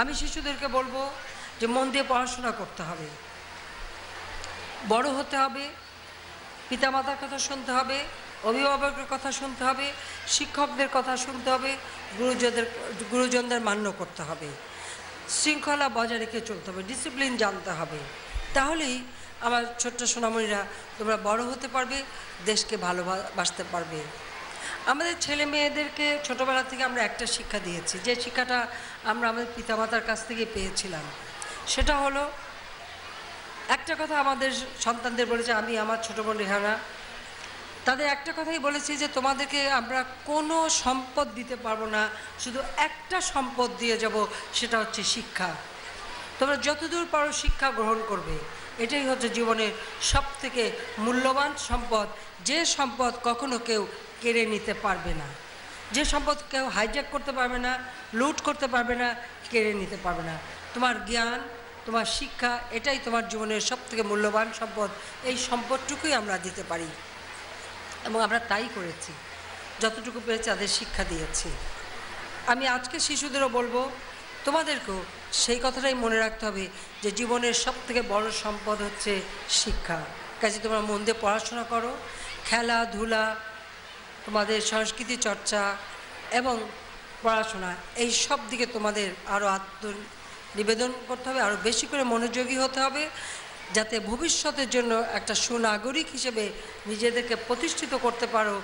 আমি শিশুদেরকে বলব যে মন দিয়ে পড়াশোনা করতে হবে। বড় হতে হবে, পিতামাতার কথা শুনতে হবে, অভিভাবকের কথা শুনতে হবে, শিক্ষকদের কথা শুনতে হবে, গুরুজনদের গুরুজনদের মান্য করতে হবে। শৃঙ্খলা বজায় রেখে চলতে হবে ডিসিপ্লিন জানতে হবে। তাহলেই আমার ছোট্ট সোনামণিরা তোমরা বড় হতে পারবে, দেশকে ভালোবাসতে পারবে। আমাদের ছেলে মেয়েদেরকে ছোটোবেলা থেকে আমরা একটা শিক্ষা দিয়েছি। যে শিক্ষাটা আমরা আমাদের পিতামাতার কাছ থেকে পেয়েছিলাম, সেটা হলো, একটা কথা আমাদের সন্তানদের বলেছে, আমি আমার ছোটো বোন রেহানা, তাদের একটা কথাই বলেছি যে তোমাদেরকে আমরা কোনো সম্পদ দিতে পারব না, শুধু একটা সম্পদ দিয়ে যাব, সেটা হচ্ছে শিক্ষা। তোমরা যতদূর পারো শিক্ষা গ্রহণ করবে। এটাই হচ্ছে জীবনের সব থেকে মূল্যবান সম্পদ। যে সম্পদ কখনো কেউ কেড়ে নিতে পারবে না। যে সম্পদ কেউ হাইজ্যাক করতে পারবে না, লুট করতে পারবে না, কেড়ে নিতে পারবে না। তোমার জ্ঞান, তোমার শিক্ষা, এটাই তোমার জীবনের সব থেকে মূল্যবান সম্পদ। এই সম্পদটুকুই আমরা দিতে পারি। এবং আমরা তাই করেছি। যতটুকু পেরেছি তাদের শিক্ষা দিয়েছি। আমি আজকে শিশুদেরও বলব তোমাদেরকেও সেই কথাটাই মনে রাখতে হবে যে জীবনের সব থেকে বড় সম্পদ হচ্ছে শিক্ষা। কাজে তোমরা মন দিয়ে পড়াশোনা করো, খেলাধুলা, তোমাদের সংস্কৃতি চর্চা এবং পড়াশোনা, এই সব দিকে তোমাদের আরও আত্ম নিবেদন করতে হবে আরও বেশি করে মনোযোগী হতে হবে, যাতে ভবিষ্যতের জন্য একটা সুনাগরিক হিসেবে নিজেদেরকে প্রতিষ্ঠিত করতে পারো।